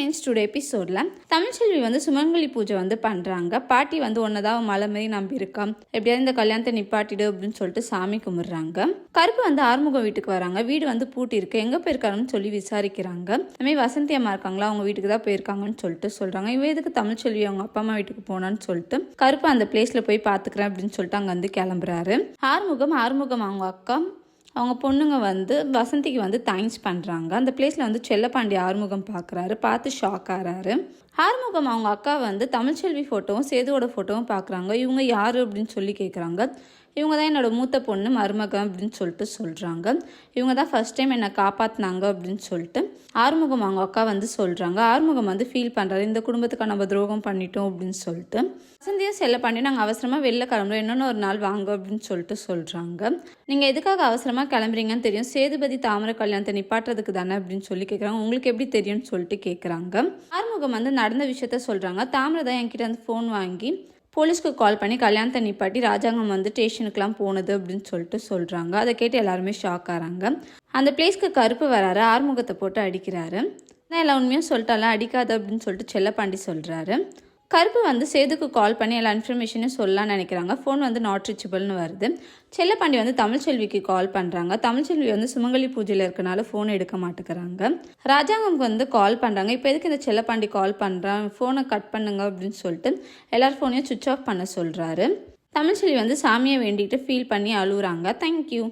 Friends today எபிசோடில் தமிழ்ச்செல்வி வந்து சுமங்கலி பூஜை வந்து பண்ணுறாங்க பாட்டி வந்து ஒன்னதான் மலை மாதிரி நம்பி இருக்கான் எப்படியாவது இந்த கல்யாணத்தை நிப்பாட்டிடு அப்படின்னு சொல்லிட்டு சாமி கும்பிட்றாங்க. கருப்பு வந்து ஆறுமுகம் வீட்டுக்கு வராங்க. வீடு வந்து பூட்டி இருக்கு. எங்கே போயிருக்காங்கன்னு சொல்லி விசாரிக்கிறாங்க. அதுமாதிரி வசந்தி அம்மா இருக்காங்களா? அவங்க வீட்டுக்கு தான் போயிருக்காங்கன்னு சொல்லிட்டு சொல்கிறாங்க இவன் எதுக்கு தமிழ்ச்செல்வி அவங்க அப்பா அம்மா வீட்டுக்கு போனான்னு சொல்லிட்டு கருப்பு அந்த பிளேஸில் போய் பார்த்துக்கிறேன் அப்படின்னு சொல்லிட்டு அங்கே வந்து கிளம்புறாரு. ஆறுமுகம் ஆறுமுகம் அவங்க அக்கா அவங்க பொண்ணுங்க வந்து வசந்திக்கு வந்து தேங்க்ஸ் பண்ணுறாங்க அந்த பிளேஸில் வந்து செல்லப்பாண்டி ஆறுமுகம் பார்க்குறாரு பார்த்து ஷாக் ஆகிறாரு ஆறுமுகம் அவங்க அக்கா வந்து தமிழ்ச்செல்வி ஃபோட்டோவும் சேதுவோட ஃபோட்டோவும் பார்க்குறாங்க இவங்க யார் அப்படின்னு சொல்லி கேட்குறாங்க இவங்க தான் என்னோட மூத்த பொண்ணு மருமகன் அப்படின்னு சொல்லிட்டு சொல்கிறாங்க இவங்க தான் ஃபர்ஸ்ட் டைம் என்னை காப்பாற்றினாங்க அப்படின்னு சொல்லிட்டு ஆறுமுகம் அவங்க அக்கா வந்து சொல்கிறாங்க ஆறுமுகம் வந்து ஃபீல் பண்ணுறாரு இந்த குடும்பத்துக்கு நம்ம துரோகம் பண்ணிட்டோம் அப்படின்னு சொல்லிட்டு. வசந்தியும் செல்ல பண்ணி நாங்கள் அவசரமாக வெளில கிளம்புறோம். இன்னொன்று ஒரு நாள் வாங்க அப்படின்னு சொல்லிட்டு சொல்கிறாங்க நீங்கள் எதுக்காக அவசரமாக கிளம்புறீங்கன்னு தெரியும். சேதுபதி தாமரை கல்யாணத்தை நிப்பாட்டுறதுக்கு தானே அப்படின்னு சொல்லி கேட்குறாங்க உங்களுக்கு எப்படி தெரியும்னு சொல்லிட்டு கேட்குறாங்க ஆறுமுகம் வந்து நடந்த விஷயத்த சொல்கிறாங்க தாமரை தான் என்கிட்ட வந்து ஃபோன் வாங்கி போலீஸ்க்கு கால் பண்ணி கல்யாணத்தை நிப்பாட்டி ராஜாங்கம் வந்து ஸ்டேஷனுக்குலாம் போனது அப்படின்னு சொல்லிட்டு சொல்கிறாங்க அதை கேட்டு எல்லாருமே ஷாக் ஆகிறாங்க அந்த பிளேஸ்க்கு கருப்பு வராரு ஆறுமுகத்தை போட்டு அடிக்கிறாரு. நான் எல்லா உண்மையும் சொல்லிட்டாலாம் அடிக்காது அப்படின்னு சொல்லிட்டு செல்லப்பாண்டி சொல்கிறாரு கருப்பு வந்து சேதுக்கு கால் பண்ணி எல்லா இன்ஃபர்மேஷனும் சொல்லலாம்னு நினைக்கிறாங்க. ஃபோன் வந்து நாட் ரீச்சபிள்னு வருது. செல்லப்பாண்டி வந்து தமிழ்ச்செல்விக்கு கால் பண்ணுறாங்க தமிழ்ச்செல்வி வந்து சுமங்கலி பூஜையில் இருக்கனால ஃபோன் எடுக்க மாட்டேங்கிறாங்க. ராஜாங்கம்க்கு வந்து கால் பண்ணுறாங்க இப்போ எதுக்கு இந்த செல்லப்பாண்டி கால் பண்ணுறான் ஃபோனை கட் பண்ணுங்க அப்படின்னு சொல்லிட்டு எல்லார் ஃபோனையும் சுவிச் ஆஃப் பண்ண சொல்கிறாரு தமிழ்ச்செல்வி வந்து சாமியை வேண்டிகிட்டு ஃபீல் பண்ணி அழுகுறாங்க தேங்க்யூ